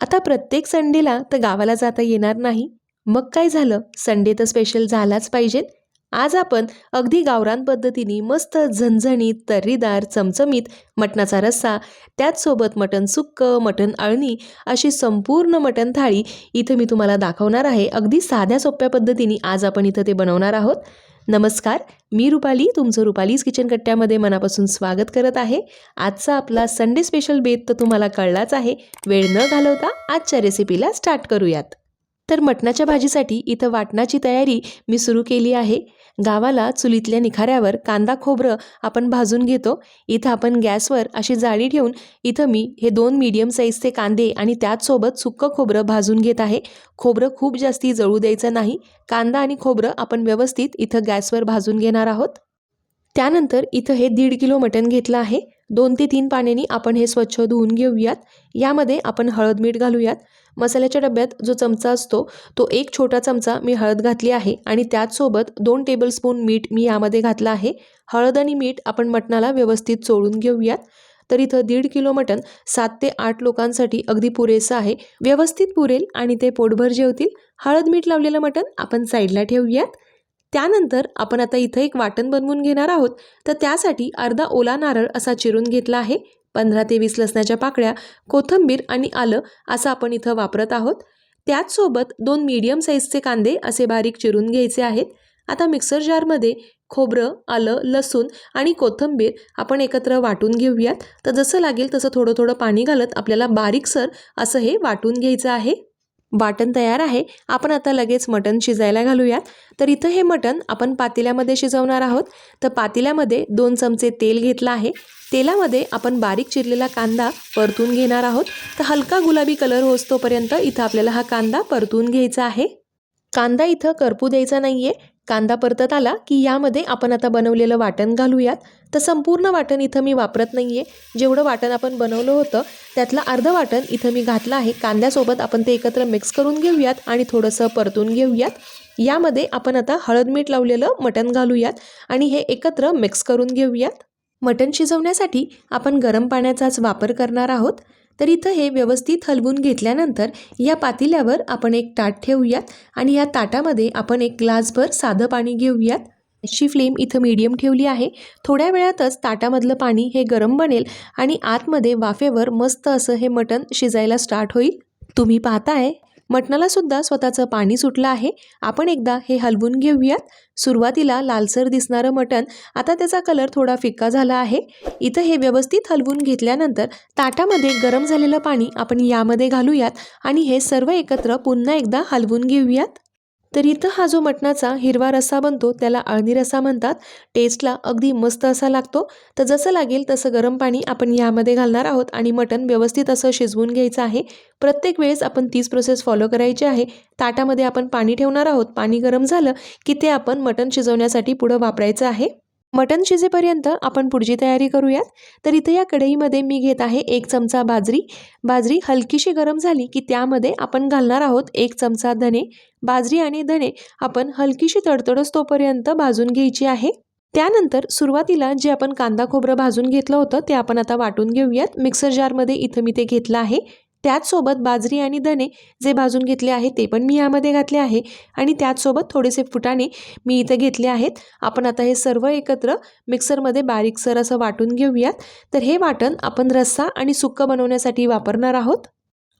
आता प्रत्येक संडेला तर गावाला जाता येणार नाही. मग काय झालं? संडे तर स्पेशल झालाच पाहिजे आज आपण अगदी गावरान पद्धतीने मस्त झणझणीत तर्रीदार चमचमीत मटणाचा रस्सा त्याचसोबत मटण सुक्क मटण अळणी अशी संपूर्ण मटण थाळी इथं मी तुम्हाला दाखवणार आहे. अगदी साध्या सोप्या पद्धतीने आज आपण इथं ते बनवणार आहोत. नमस्कार मी रुपाली तुमचं रुपालीज किचन कट्ट्यामध्ये मनापासून स्वागत करत आहे. आजचा आपला संडे स्पेशल बेत तर तुम्हाला कळलाच आहे. वेळ न घालवता आजच्या रेसिपीला स्टार्ट करूयात. तर मटणाच्या भाजीसाठी इथं वाटणाची तयारी मी सुरू केली आहे. गावाला चुलीतल्या निखाऱ्यावर कांदा खोबरं आपण भाजून घेतो. इथं आपण गॅसवर अशी जाळी ठेवून इथं मी हे दोन मीडियम साईजचे कांदे आणि त्याचसोबत सुक्कं खोबरं भाजून घेत आहे. खोबरं खूप जास्ती जळू द्यायचं नाही. कांदा आणि खोबरं आपण व्यवस्थित इथं गॅसवर भाजून घेणार आहोत. त्यानंतर इथं हे दीड किलो मटण घेतलं आहे. दोन ते तीन पाण्याने आपण हे स्वच्छ धुवून घेऊयात. यामध्ये आपण हळद मीठ घालूयात. मसाल्याच्या डब्यात जो चमचा असतो तो एक छोटा चमचा मी हळद घातली आहे आणि त्याचसोबत दोन टेबलस्पून मीठ मी यामध्ये घातलं आहे. हळद आणि मीठ आपण मटणाला व्यवस्थित चोळून घेऊयात. तर इथं दीड किलो मटण सात ते आठ लोकांसाठी अगदी पुरेसं आहे. व्यवस्थित पुरेल आणि ते पोटभर जेवतील. हळद मीठ लावलेलं मटण आपण साईडला ठेवूयात. त्यानंतर आपण आता इथं एक वाटण बनवून घेणार आहोत. तर त्यासाठी अर्धा ओला नारळ असा चिरून घेतला आहे. पंधरा ते वीस लसणाच्या पाकळ्या कोथिंबीर आणि आलं असं आपण इथं वापरत आहोत. त्याचसोबत दोन मीडियम साईजचे कांदे असे बारीक चिरून घ्यायचे आहेत. आता मिक्सर जारमध्ये खोबरं आलं लसूण आणि कोथिंबीर आपण एकत्र वाटून घेऊयात. तर जसं लागेल तसं थोडं थोडं पाणी घालत आपल्याला बारीकसर असं हे वाटून घ्यायचं आहे. वाटण तयार आहे. आपण आता लगेच मटण शिजायला घालूयात. तर इथं हे मटण आपण पातेल्यामध्ये शिजवणार आहोत. तर पातेल्यामध्ये दोन चमचे तेल घेतलं आहे. तेलामध्ये आपण बारीक चिरलेला कांदा परतून घेणार आहोत. तर हलका गुलाबी कलर होतोपर्यंत इथं आपल्याला हा कांदा परतून घ्यायचा आहे. कांदा इथं करपू द्यायचा नाही आहे कांदा परतत आला की यामध्ये आपण आता बनवलेलं वाटण घालूयात. तर संपूर्ण वाटण इथं मी वापरत नाही आहे जेवढं वाटण आपण बनवलं होतं त्यातलं अर्धं वाटण इथं मी घातलं आहे. कांद्यासोबत आपण ते एकत्र मिक्स करून घेऊयात आणि थोडंसं परतून घेऊयात. यामध्ये आपण आता हळद मीठ लावलेलं मटण घालूयात आणि हे एकत्र मिक्स करून घेऊयात. मटण शिजवण्यासाठी आपण गरम पाण्याचाच वापर करणार आहोत. तर इथं हे व्यवस्थित हलवून घेतल्यानंतर या पातेल्यावर आपण एक ताट ठेवूयात आणि या ताटामध्ये आपण एक ग्लासभर साधं पाणी घेऊयात. अशी फ्लेम इथं मीडियम ठेवली आहे. थोड्या वेळातच ताटामधलं पाणी हे गरम बनेल आणि आतमध्ये वाफेवर मस्त असं हे मटण शिजायला स्टार्ट होईल. तुम्ही पाहताय. मटणाला सुद्धा स्वतःचं पाणी सुटलं आहे. आपण एकदा हे हलवून घेऊयात. सुरुवातीला लालसर दिसणारं मटण आता त्याचा कलर थोडा फिक्का झाला आहे. इथं हे व्यवस्थित हलवून घेतल्यानंतर ताटामध्ये गरम झालेलं पाणी आपण यामध्ये घालूयात आणि हे सर्व एकत्र पुन्हा एकदा हलवून घेऊयात. तर इथं हा जो मटणाचा हिरवा रस्सा बनतो त्याला अळणी रस्सा म्हणतात. टेस्टला अगदी मस्त असा लागतो. तर जसं लागेल तसं गरम पाणी आपण यामध्ये घालणार आहोत आणि मटण व्यवस्थित असं शिजवून घ्यायचं आहे. प्रत्येक वेळेस आपण तीच प्रोसेस फॉलो करायची आहे. ताटामध्ये आपण पाणी ठेवणार आहोत. पाणी गरम झालं की ते आपण मटण शिजवण्यासाठी पुढं वापरायचं आहे. मटण शिजेपर्यंत आपण पुढची तयारी करूयात. तर इथं या कढईमध्ये मी घेत आहे एक चमचा बाजरी. बाजरी हलकीशी गरम झाली की त्यामध्ये आपण घालणार आहोत एक चमचा धने. बाजरी आणि धने आपण हलकीशी तडतडस तोपर्यंत भाजून घ्यायची आहे. त्यानंतर सुरुवातीला जे आपण कांदा खोबरं भाजून घेतलं होतं ते आपण आता वाटून घेऊयात. मिक्सर जारमध्ये इथं मी ते घेतलं आहे. त्याचसोबत बाजरी आणि धने जे भाजून घेतले आहे ते पण मी यामध्ये घातले आहे. आणि त्याचसोबत थोडेसे फुटाणे मी इथं घेतले आहेत. आपण आता हे सर्व एकत्र मिक्सरमध्ये बारीकसर असं वाटून घेऊयात. तर हे वाटण आपण रस्सा आणि सुक्कं बनवण्यासाठी वापरणार आहोत.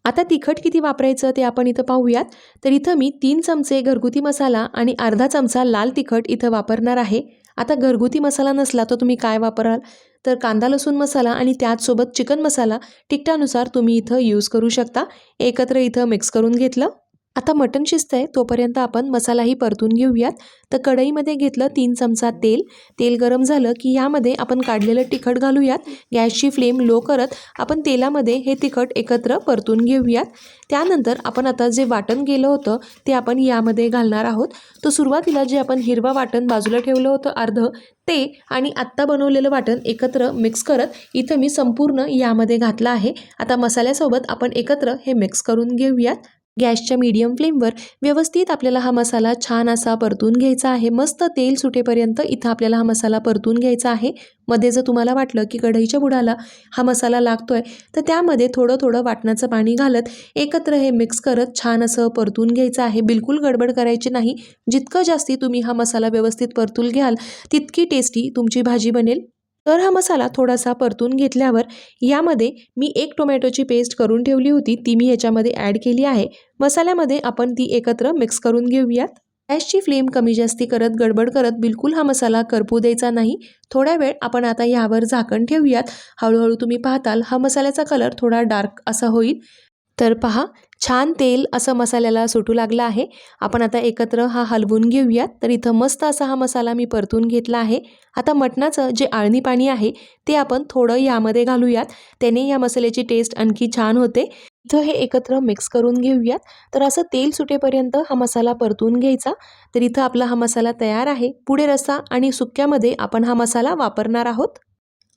आता तिखट किती वापरायचं ते आपण इथं पाहूयात. तर इथं मी तीन चमचे घरगुती मसाला आणि अर्धा चमचा लाल तिखट इथं वापरणार आहे. आता घरगुती मसाला नसला तर तुम्ही काय वापराल? तर कांदा लसूण मसाला आणि त्याचसोबत चिकन मसाला तिखटानुसार तुम्ही इथं यूज करू शकता. एकत्र इथं मिक्स करून घेतलं. आता मटण शिजतंय तोपर्यंत आपण मसालाही परतून घेऊयात. तर कढईमध्ये घेतलं तीन चमचा तेल. तेल गरम झालं की यामध्ये आपण काढलेलं तिखट घालूयात. गॅसची फ्लेम लो करत आपण तेलामध्ये हे तिखट एकत्र परतून घेऊयात. त्यानंतर आपण आता जे वाटण गेलं होतं ते आपण यामध्ये घालणार आहोत. तर सुरुवातीला जे आपण हिरवा वाटण बाजूला ठेवलं होतं अर्ध ते आणि आत्ता बनवलेलं वाटण एकत्र मिक्स करत इथं मी संपूर्ण यामध्ये घातलं आहे. आता मसाल्यासोबत आपण एकत्र हे मिक्स करून घेऊयात. गॅसच्या मीडियम फ्लेमवर व्यवस्थित आपल्याला हा मसाला छान असा परतून घ्यायचा आहे. मस्त तेल सुटेपर्यंत इथं आपल्याला हा मसाला परतून घ्यायचा आहे. मध्ये जर तुम्हाला वाटलं की कढईच्या बुडाला हा मसाला लागतोय तर त्यामध्ये थोडं थोडं वाटणाचं पाणी घालत एकत्र हे मिक्स करत छान असं परतून घ्यायचं आहे. बिलकुल गडबड करायची नाही. जितकं जास्ती तुम्ही हा मसाला व्यवस्थित परतून घ्याल तितकी टेस्टी तुमची भाजी बनेल. तर हा मसाला थोडासा परतून घेतल्यावर यामध्ये मी एक टोमॅटोची पेस्ट करून ठेवली होती. ती मी ह्याच्यामध्ये ॲड केली आहे. मसाल्यामध्ये आपण ती एकत्र मिक्स करून घेऊयात. गॅसची फ्लेम कमी जास्ती करत गडबड करत बिलकुल हा मसाला करपू द्यायचा नाही. थोड्या वेळ आपण आता यावर झाकण ठेवूयात. हळूहळू तुम्ही पाहताल हा मसाल्याचा कलर थोडा डार्क असा होईल. तर पहा छान तेल असं मसाल्याला सुटू लागलं आहे. आपण आता एकत्र हा हलवून घेऊयात. तर इथं मस्त असा हा मसाला मी परतून घेतला आहे. आता मटणाचं जे आळणी पाणी आहे ते आपण थोडं यामध्ये घालूयात. त्याने या मसाल्याची टेस्ट आणखी छान होते. इथं हे एकत्र मिक्स करून घेऊयात. तर असं तेल सुटेपर्यंत हा मसाला परतून घ्यायचा. तर इथं आपला हा मसाला तयार आहे. पुढे रस्सा आणि सुक्यामध्ये आपण हा मसाला वापरणार आहोत.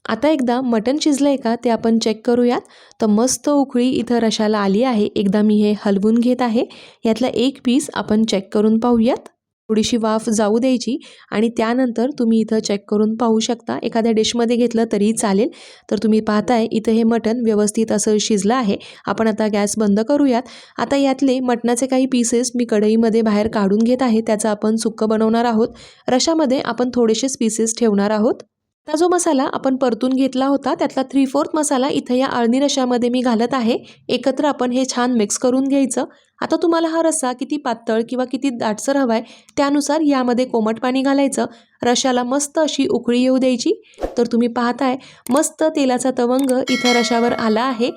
आता एकदा मटण शिजलं आहे का ते आपण चेक करूयात. तर मस्त उकळी इथं रशाला आली आहे. एकदा मी हे हलवून घेत आहे. यातला एक पीस आपण चेक करून पाहूयात. थोडीशी वाफ जाऊ द्यायची आणि त्यानंतर तुम्ही इथं चेक करून पाहू शकता. एखाद्या डिशमध्ये घेतलं तरी चालेल. तर तुम्ही पाहताय इथं हे मटण व्यवस्थित असं शिजलं आहे. आपण आता गॅस बंद करूयात. आता यातले मटणाचे काही पीसेस मी कढईमध्ये बाहेर काढून घेत आहे. त्याचं आपण सुक्कं बनवणार आहोत. रशामध्ये आपण थोडेसेच पीसेस ठेवणार आहोत. आता जो मसाला आपण परतून घेतला होता त्यातला थ्री फोर्थ मसाला इथं या अळणी रशामध्ये मी घालत आहे. एकत्र आपण हे छान मिक्स करून घ्यायचं. आता तुम्हाला हा रस्सा किती पातळ किंवा किती दाटसर हवा आहे त्यानुसार यामध्ये कोमट पाणी घालायचं. रशाला मस्त अशी उकळी येऊ द्यायची. तर तुम्ही पाहताय मस्त तेलाचा तवंग इथं रशावर आला आहे.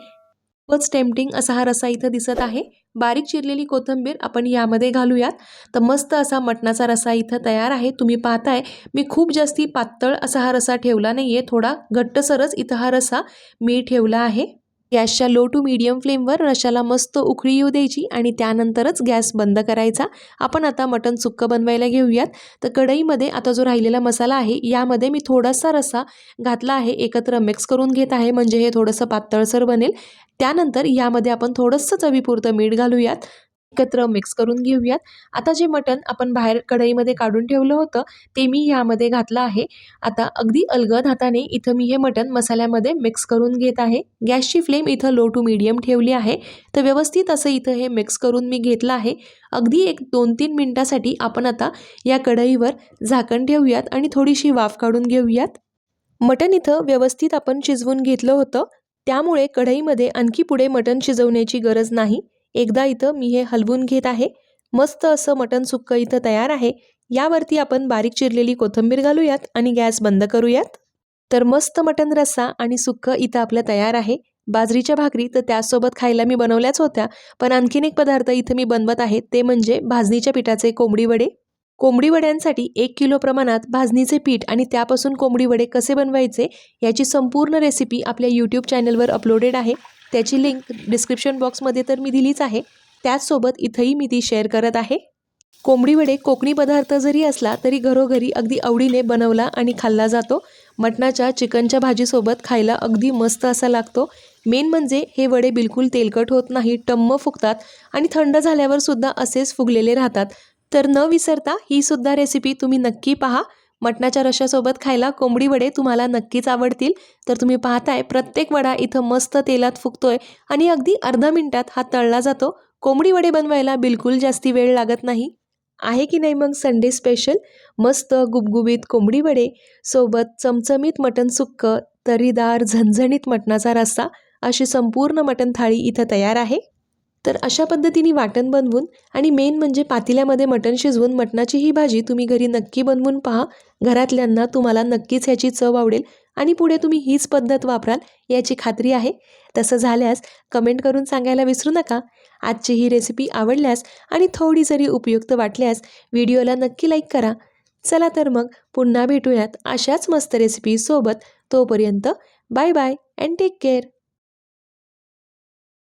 खूपच टेम्पटिंग असा हा रसा इथं दिसत आहे. बारीक चिरलेली कोथिंबीर आपण यामध्ये घालूयात. तर मस्त असा मटणाचा रसा इथं तयार आहे. तुम्ही पाहताय मी खूप जास्ती पातळ असा हा रसा ठेवला नाही आहे थोडा घट्टसरच इथं हा रसा मी ठेवला आहे. गॅसच्या लो टू मीडियम फ्लेमवर रशाला मस्त उकळी येऊ द्यायची आणि त्यानंतरच गॅस बंद करायचा. आपण आता मटण सुक्कं बनवायला घेऊयात. तर कढईमध्ये आता जो राहिलेला मसाला आहे यामध्ये मी थोडासा रस्सा घातला आहे एकत्र मिक्स करून घेत आहे. म्हणजे हे थोडंसं पातळसर बनेल. त्यानंतर यामध्ये आपण थोडंसं चवीपुरतं मीठ घालूयात. एकत्र मिक्स करून घेऊयात. आता जे मटण आपण बाहेर कढईमध्ये काढून ठेवलं होतं ते मी यामध्ये घातलं आहे. आता अगदी अलगद हाताने इथं मी हे मटण मसाल्यामध्ये मिक्स करून घेत आहे. गॅसची फ्लेम इथं लो टू मीडियम ठेवली आहे. तर व्यवस्थित असं इथं हे मिक्स करून मी घेतलं आहे. अगदी एक दोन तीन मिनटासाठी आपण आता या कढईवर झाकण ठेवूयात आणि थोडीशी वाफ काढून घेऊयात. मटण इथं व्यवस्थित आपण शिजवून घेतलं होतं. त्यामुळे कढईमध्ये आणखी पुढे मटण शिजवण्याची गरज नाही. एकदा इथं मी हे हलवून घेत आहे. मस्त असं मटण सुक्कं इथं तयार आहे. यावरती आपण बारीक चिरलेली कोथिंबीर घालूयात आणि गॅस बंद करूयात. तर मस्त मटण रस्सा आणि सुक्कं इथं आपलं तयार आहे. बाजरीच्या भाकरी तर त्याचसोबत खायला मी बनवल्याच होत्या पण आणखीन एक पदार्थ इथं मी बनवत आहे ते म्हणजे भाजणीच्या पिठाचे कोंबडी वडे. कोंबडी वड्यांसाठी एक किलो प्रमाणात भाजणीचे पीठ आणि त्यापासून कोंबडी वडे कसे बनवायचे याची संपूर्ण रेसिपी आपल्या यूट्यूब चॅनलवर अपलोडेड आहे. त्याची लिंक डिस्क्रिप्शन बॉक्समध्ये तर मी दिलीच आहे. त्याचसोबत इथंही मी ती शेअर करत आहे. कोंबडी वडे कोकणी पदार्थ जरी असला तरी घरोघरी अगदी आवडीने बनवला आणि खाल्ला जातो. मटणाच्या चिकनच्या भाजीसोबत खायला अगदी मस्त असा लागतो. मेन म्हणजे हे वडे बिलकुल तेलकट होत नाही टम्म फुगतात आणि थंड झाल्यावर सुद्धा असेच फुगलेले राहतात. तर न विसरता ही सुद्धा रेसिपी तुम्ही नक्की पहा. मटणाच्या रशासोबत खायला कोंबडी वडे तुम्हाला नक्कीच आवडतील. तर तुम्ही पाहताय प्रत्येक वडा इथं मस्त तेलात फुगतोय आणि अगदी अर्धा मिनिटात हा तळला जातो. कोंबडी वडे बनवायला बिलकुल जास्ती वेळ लागत नाही. आहे की नाही मग संडे स्पेशल? मस्त गुबगुबीत कोंबडी वडे सोबत चमचमीत मटण सुक्क तरीदार झणझणीत मटणाचा रस्सा अशी संपूर्ण मटण थाळी इथं तयार आहे. तर अशा पद्धतीने वाटण बनवून आणि मेन म्हणजे पातेल्यामध्ये मटण शिजवून मटणाची ही भाजी तुम्ही घरी नक्की बनवून पहा. घरातल्यांना तुम्हाला नक्कीच ह्याची चव आवडेल आणि पुढे तुम्ही हीच पद्धत वापराल याची खात्री आहे. तसं झाल्यास कमेंट करून सांगायला विसरू नका. आजची ही रेसिपी आवडल्यास आणि थोडी जरी उपयुक्त वाटल्यास व्हिडिओला नक्की लाईक करा. चला तर मग पुन्हा भेटूयात अशाच मस्त रेसिपीसोबत तोपर्यंत bye bye and take care